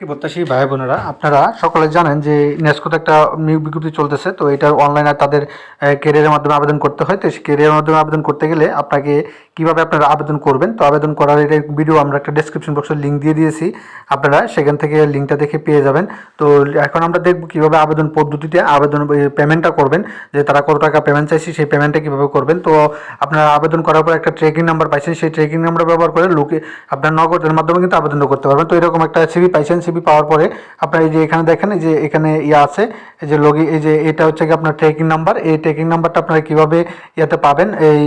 প্রত্যাশী ভাই বোনেরা, আপনারা সকলে জানেন যে নেস্কোতে একটা নিয়োগ বিজ্ঞপ্তি চলতেছে, তো এটার অনলাইনে তাদের কেরিয়ারের মাধ্যমে আবেদন করতে হয়। তো সেই কেরিয়ারের মাধ্যমে আবেদন করতে গেলে আপনাকে কীভাবে আপনারা আবেদন করবেন? তো আবেদন করার এটা ভিডিও আমরা একটা ডেসক্রিপশন বক্সে লিঙ্ক দিয়ে দিয়েছি। আপনারা সেখান থেকে লিঙ্কটা দেখে পেয়ে যাবেন। তো এখন আমরা দেখব কীভাবে আবেদন পদ্ধতিতে আবেদন পেমেন্টটা করবেন, যে তারা কত টাকা পেমেন্ট চাইছে, সেই পেমেন্টটা কীভাবে করবেন। তো আপনারা আবেদন করার পর একটা ট্রেকিং নাম্বার পাইছেন। সেই ট্রেকিং নাম্বার ব্যবহার করে লোকে আপনার নগদের মাধ্যমে কিন্তু আবেদনটা করতে পারবেন। তো এরকম একটা সিবি পাইছেন সিবি পাওয়ার পরে আপনার এই যে এখানে দেখেন যে এখানে ইয়ে আছে, এই যে লগি এই যে এটা হচ্ছে কি আপনার ট্রেকিং নাম্বার এই ট্রেকিং নাম্বারটা আপনারা কীভাবে ইয়াতে পাবেন, এই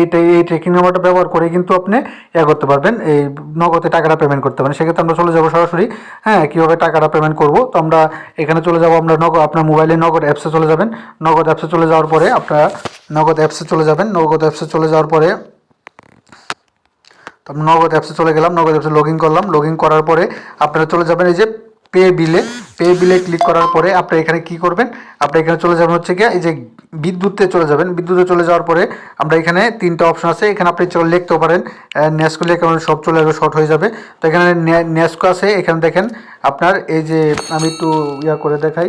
এইটা এই ট্রেকিং নাম্বারটা ব্যবহার করে কিন্তু আপনি ইয়া করতে পারবেন, এই নগদে টাকাটা পেমেন্ট করতে পারেন সেক্ষেত্রে আমরা চলে যাব সরাসরি হ্যাঁ কীভাবে টাকাটা পেমেন্ট করব, তো আমরা এখানে চলে যাব, আমরা নগদ আপনার মোবাইলে নগদ অ্যাপসে চলে যাবেন। নগদ অ্যাপসে চলে যাওয়ার পরে আপনারা, নগদ অ্যাপসে চলে যাবেন, নগদ অ্যাপসে চলে যাওয়ার পরে তো আমি নগদ অ্যাপসে চলে গেলাম, নগদ অ্যাপসে লগ ইন করলাম। লগ ইন করার পরে আপনারা চলে যাবেন এই যে পে বিলে পে বিলে ক্লিক করার পরে আপনি এখানে কি করবেন? আপনি এখানে চলে যাবেন হচ্ছে গিয়ে এই যে বিদ্যুতে চলে যাবেন। বিদ্যুতে চলে যাওয়ার পরে আমরা এখানে তিনটা অপশন আছে। এখানে আপনি চলে লিখতেও পারেন। লিখে কারণ সব চলে আসবে শর্ট হয়ে যাবে। তো এখানে নেস্কো আছে। এখানে দেখেন আপনার এই যে আমি একটু ইয়া করে দেখাই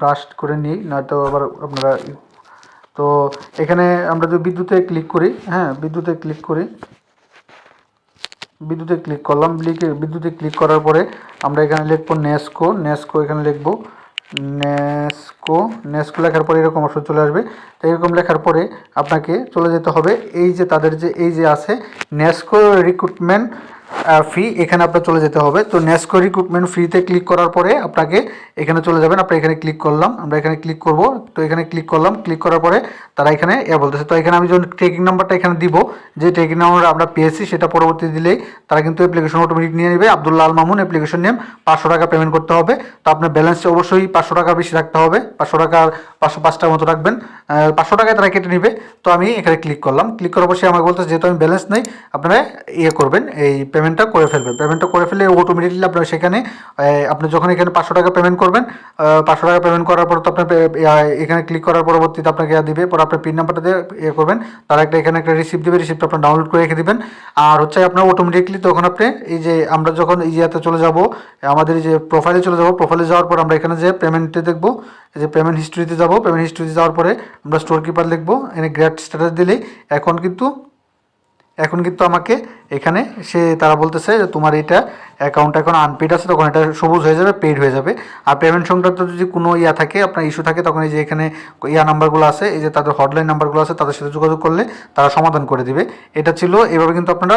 ব্রাশ করে নিই, নয়তো আবার আপনারা তো এখানে আমরা যদি বিদ্যুতে ক্লিক করি হ্যাঁ বিদ্যুতে ক্লিক করি। বিদ্যুতে ক্লিক করলাম লিখে বিদ্যুতে ক্লিক করার পরে আমরা এখানে লিখব নেস্কো নেস্কো এখানে লিখব নেস্কো নেস্কো লেখার পরে এরকম অপশন চলে আসবে। তো এরকম লেখার পরে আপনাকে চলে যেতে হবে। এই যে তাদের যে, এই যে আছে নেস্কো রিক্রুটমেন্ট ফি এখানে আপনার চলে যেতে হবে। তো নেস্কো রিক্রুটমেন্ট ফ্রিতে ক্লিক করার পরে আপনাকে এখানে চলে যাবেন। আমরা এখানে ক্লিক করলাম। আমরা এখানে ক্লিক করব। তো এখানে ক্লিক করলাম। ক্লিক করার পরে তারা এখানে এ বলতেছে। তো এখানে আমি যখন ট্রেকিং নাম্বারটা এখানে দিব, যে ট্রেকিং নাম্বার আমরা পেয়েছি সেটা পরবর্তী দিলেই তারা কিন্তু অ্যাপ্লিকেশন অটোমেটিক নিয়ে নেবে। আব্দুল্লাহ আল মামুন অ্যাপ্লিকেশন নেম পাঁচশো টাকা পেমেন্ট করতে হবে। তো আপনার ব্যালেন্স অবশ্যই পাঁচশো টাকা বেশি রাখতে হবে। পাঁচশো টাকা পাঁচশো পাঁচ টাকার মতো রাখবেন। পাঁচশো টাকায় তারা কেটে নেবে। তো আমি এখানে ক্লিক করলাম। ক্লিক করার পর সে আমাকে বলতে যেহেতু আমি ব্যালেন্স নেই, আপনারা ইয়ে করবেন, এই পেমেন্টটা করে ফেলবেন। পেমেন্টটা করে ফেলে অটোমেটিকলি আপনার সেখানে আপনি যখন এখানে পাঁচশো টাকা পেমেন্ট করবেন পাঁচশো টাকা পেমেন্ট করার পর তো আপনার এখানে ক্লিক করার পরবর্তীতে আপনাকে দিবে, পর আপনার পিন নাম্বারটা দিয়ে ইয়ে করবেন। তারা একটা এখানে একটা রিসিপ্ট দিবে রিসিপ্ট আপনার ডাউনলোড করে রেখে দিবেন। আর হচ্ছে আপনার অটোমেটিকলি তখন আপনি এই যে আমরা যখন ইয়াতে চলে যাব, আমাদের যে প্রোফাইলে চলে যাব প্রোফাইলে যাওয়ার পর আমরা এখানে যে পেমেন্টে দেখব এই যে পেমেন্ট হিস্ট্রিতে যাব পেমেন্ট হিস্ট্রিতে যাওয়ার পরে আমরা স্টোর কিপার লিখব এখানে গ্রেট স্ট্যাটাস দিলেই এখন কিন্তু এখন কিন্তু আমাকে এখানে সে, তারা বলতেছে যে তোমার এটা অ্যাকাউন্ট এখন আনপেড আছে, তখন এটা সবুজ হয়ে যাবে পেড হয়ে যাবে। আর পেমেন্ট সংক্রান্ত যদি কোনো ইয়া থাকে, আপনার ইস্যু থাকে, তখন এই যে এখানে ইয়া নাম্বারগুলো আছে, এই যে তাদের হটলাইন নাম্বারগুলো আছে, তাদের সাথে যোগাযোগ করলে তারা সমাধান করে দিবে। এটা ছিল, এভাবে কিন্তু আপনারা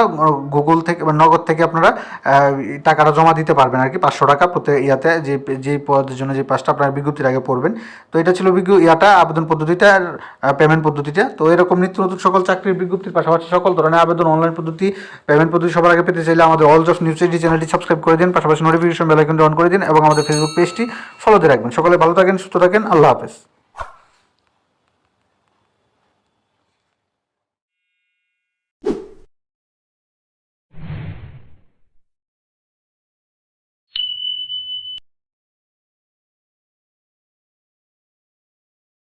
গুগল থেকে, বা নগদ থেকে আপনারা টাকাটা জমা দিতে পারবেন আর কি পাঁচশো টাকা প্রত্যেক ইয়াতে, যে যে পদের জন্য যে পাঁচটা আপনার বিজ্ঞপ্তির আগে পড়বেন। তো এটা ছিল বিজ্ঞ, ইয়াটা, আবেদন পদ্ধতিটা, আর পেমেন্ট পদ্ধতিটা। তো এরকম নিত্য নতুন সকল চাকরির বিজ্ঞপ্তির পাশাপাশি সকল ধরনের আবেদন অনলাইন পদ্ধতি পেমেন্ট পদ্ধতি সবার আগে পেতে চাইলে আমাদের অল জফ নিউজ চ্যানেলটি সাবস্ক্রাইব করে দিন, পাশাপাশি নোটিফিকেশন বেল আইকনটি অন করে দিন এবং আমাদের ফেসবুক পেজটি ফলো দিয়ে রাখবেন। সকালে ভালো থাকেন, সুস্থ থাকেন, আল্লাহ হাফেজ।